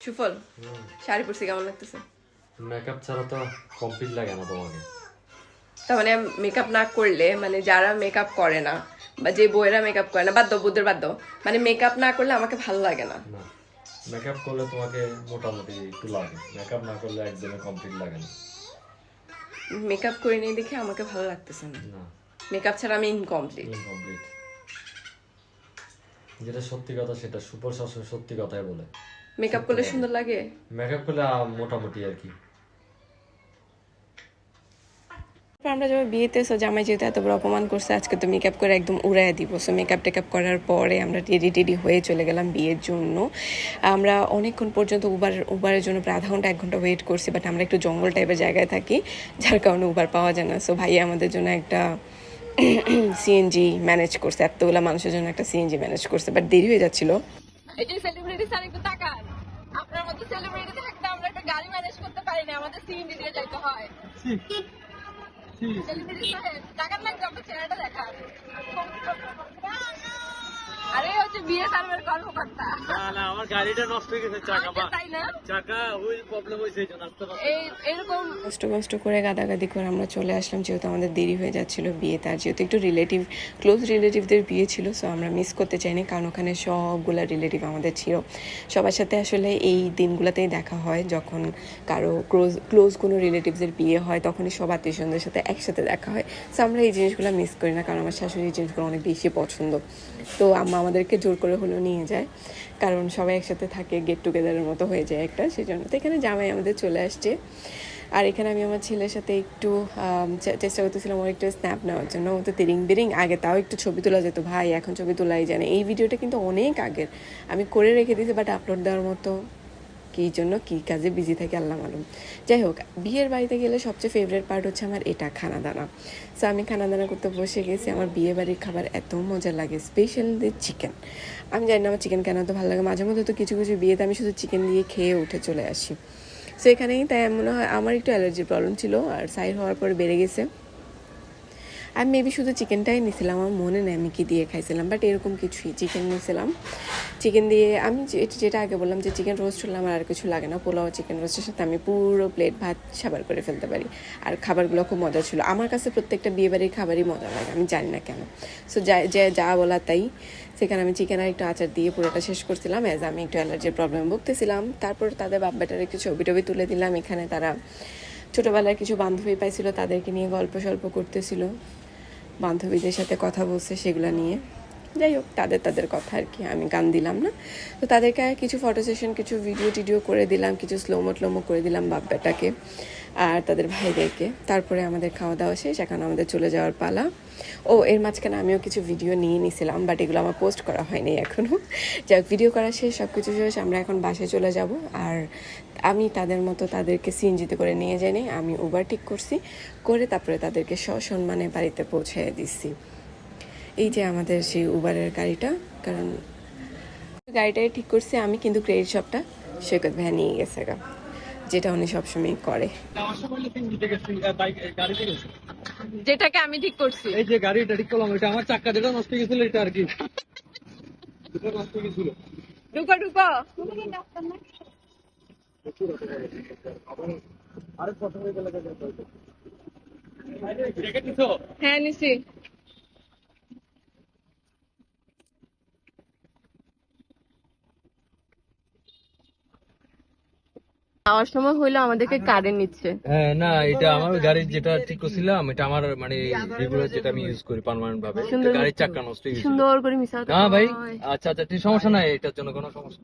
সুফল? শাড়ি পরছি কেমন লাগতেছে? মেকআপ ছাড়া তো কমপ্লিট লাগে না তোমাকে। তার মানে মেকআপ না করলে মানে যারা মেকআপ করে না বা যে বইয়েরা মেকআপ করে না বাদ দাও বুদ্ধের বাদ দাও মানে মেকআপ না করলে আমাকে ভালো লাগে না। মেকআপ করলে তোমাকে মোটামুটি একটু লাগে মেকআপ না করলে একদমই কমপ্লিট লাগে না। মেকআপ করে নিয়ে দেখে আমাকে ভালো লাগতেছে না। না। মেকআপ ছাড়া আমি ইনকমপ্লিট ইনকমপ্লিট যেটা সত্যি কথা সেটা সুপার সবসময় সত্যি কথাই বলে। মেকআপ করলে সুন্দর লাগে? মেকআপ করলে মোটামুটি আর কি। আমরা যখন বিয়েতে সো জামাই যেহেতু এত বড় অপমান করছে আজকে তো মেকআপ করে একদম উড়াই দিব। সো মেকআপ টেকআপ করার পরে আমরা রেডি টেডি হয়ে চলে গেলাম বিয়ের জন্য। আমরা অনেকক্ষণ পর্যন্ত উবার উবারের জন্য প্রায় আধা ঘণ্টা এক ঘণ্টা ওয়েট করছি বাট আমরা একটু জঙ্গল টাইপের জায়গায় থাকি যার কারণে উবার পাওয়া যায় না। সো ভাইয়া আমাদের জন্য একটা সিএনজি ম্যানেজ করছে এতগুলা মানুষের জন্য একটা সিএনজি ম্যানেজ করছে বাট দেরি হয়ে যাচ্ছিল। এই যে সেলিব্রিটি স্যার একটু তাকান। আপনার মতো সেলিব্রিটি থাকতে আমরা একটা গাড়ি ম্যানেজ করতে পারি না আমাদের সিএনজি দিয়ে যাইতে হয়। সেলিব্রিটি সাহেব তাকান না একটু আপনার চেহারাটা দেখান। আরে হচ্ছে বিয়ে সার্ভের কর্মকর্তা। আমার গাড়িটা নষ্ট হয়ে গেছে চাকা আচ্ছা, চাকা হুইল প্রবলেম হয়েছে এরকম কষ্ট কষ্ট করে গাদাগাদি করে আমরা চলে আসলাম যেহেতু আমাদের দেরি হয়ে যাচ্ছিল বিয়ে তার যেহেতু একটু রিলেটিভ ক্লোজ রিলেটিভদের বিয়ে ছিল সো আমরা মিস করতে চাইনি কারণ ওখানে সবগুলা রিলেটিভ আমাদের ছিল। সবার সাথে আসলে এই দিনগুলোতেই দেখা হয় যখন কারও ক্লোজ ক্লোজ কোনো রিলেটিভসের বিয়ে হয় তখনই সব আত্মীয় স্বজনদের সাথে একসাথে দেখা হয়। সো আমরা এই জিনিসগুলো মিস করি না কারণ আমার শাশুড়ি এই জিনিসগুলো অনেক বেশি পছন্দ। তো আম্মা আমাদেরকে জোর করে হলেও নিয়ে যায় কারণ সবাই একসাথে থাকে গেট টুগেদারের মতো হয়ে যায় একটা সেই জন্য তো এখানে জামাই আমাদের চলে আসছে। আর এখানে আমি আমার ছেলের সাথে একটু চেষ্টা করতেছিলাম ওর একটু স্ন্যাপ নেওয়ার জন্য। ও তো তিরিং বিরিং, আগে তাও একটু ছবি তোলা যেত, ভাই এখন ছবি তোলাই যায় না। এই ভিডিওটা কিন্তু অনেক আগের। আমি করে রেখে দিয়েছি বাট আপলোড দেওয়ার মতো কী জন্য কী কাজে বিজি থাকে আল্লাহ মালুম। যাই হোক, বিয়ের বাড়িতে গেলে সবচেয়ে ফেভারিট পার্ট হচ্ছে আমার এটা খানা দানা সো আমি খানা দানা করতে বসে গেছি, আমার বিয়ে বাড়ির খাবার এত মজা লাগে স্পেশালি চিকেন আমি জানি না আমার চিকেন কেন তো ভালো লাগে, মাঝে মধ্যে তো কিছু কিছু বিয়েতে আমি শুধু চিকেন দিয়ে খেয়ে উঠে চলে আসি। সো এখানেই তাই মনে হয়, আমার একটু অ্যালার্জির প্রবলেম ছিল, আর সাইড হওয়ার পর বেড়ে গেছে। আমি মেবি শুধু চিকেনটাই নিয়েছিলাম আমার মনে নেই আমি কি দিয়ে খাইছিলাম বাট এরকম কিছুই চিকেন নিয়েছিলাম চিকেন দিয়ে আমি যেটা আগে বললাম যে চিকেন রোস্ট হলে আমার আর কিছু লাগে না, পোলাও চিকেন রোস্টের সাথে আমি পুরো প্লেট ভাত সাবার করে ফেলতে পারি। আর খাবারগুলো খুব মজা ছিল। আমার কাছে প্রত্যেকটা বিয়েবাড়ির খাবারই মজা লাগে, আমি জানি না কেন। সো যা, যে বলা তাই। সেখানে আমি চিকেন আর একটু আচার দিয়ে পুরোটা শেষ করছিলাম অ্যাজ আমি একটু অ্যালার্জির প্রবলেম ভুগতেছিলাম। তারপর তাদের বাব্বাটার একটু ছবি টবি তুলে দিলাম, এখানে তারা ছোটোবেলার কিছু বান্ধবী পাইছিল, তাদেরকে নিয়ে গল্প সল্প করতেছিল। বান্ধবীদের সাথে কথা বলছে সেগুলো নিয়ে। যাই হোক, তাদের তাদের কথা আর কি, আমি গান দিলাম না। তো তাদেরকে কিছু ফটো সেশন কিছু ভিডিও টিডিও করে দিলাম, কিছু স্লোমো টলোমো করে দিলাম বাব্বাটাকে আর তাদের ভাইদেরকে। তারপরে আমাদের খাওয়া দাওয়া শেষ, এখন আমাদের চলে যাওয়ার পালা। ও, এর মাঝখানে আমিও কিছু ভিডিও নিয়ে নিছিলাম বাট এগুলো আমার পোস্ট করা হয়নি এখনও যাই হোক ভিডিও করা শেষ সব কিছু শেষ, আমরা এখন বাসে চলে যাব। আর আমি তাদের মতো তাদেরকে সিএনজিতে করে নিয়ে যাইনি আমি উবার ঠিক করছি, করে তারপরে তাদেরকে সসম্মানে বাড়িতে পৌঁছে দিচ্ছি। এই যে আমাদের সেই উবারের গাড়িটা, কারণ গাড়িটাই ঠিক করছি আমি, কিন্তু ক্রেডিট শপটা সৈকত ভাইয়া নিয়ে গেছে গা। যেটা উনি সবসময় করে। যেটাকে আমি ঠিক করছি। এই যে গাড়িটা ঠিক করলাম ওইটা আমার চাক্কা যেটা নষ্ট হয়ে গেছিল এটা আর কি। দুটো নষ্ট হয়ে ঢুকো ঢুকো। হয়ে গেলে যাওয়ার সময় হইল আমাদেরকে কারেন্ট নিচ্ছে। হ্যাঁ না এটা আমার গাড়ির যেটা ঠিক করছিলাম এটা আমার মানে রেগুলার যেটা আমি ইউজ করি পার্মানেন্ট ভাবে গাড়ির চাকা নষ্ট সুন্দর করে মিশাও না ভাই আচ্ছা আচ্ছা ঠিক সমস্যা নাই এটার জন্য কোনো সমস্যা।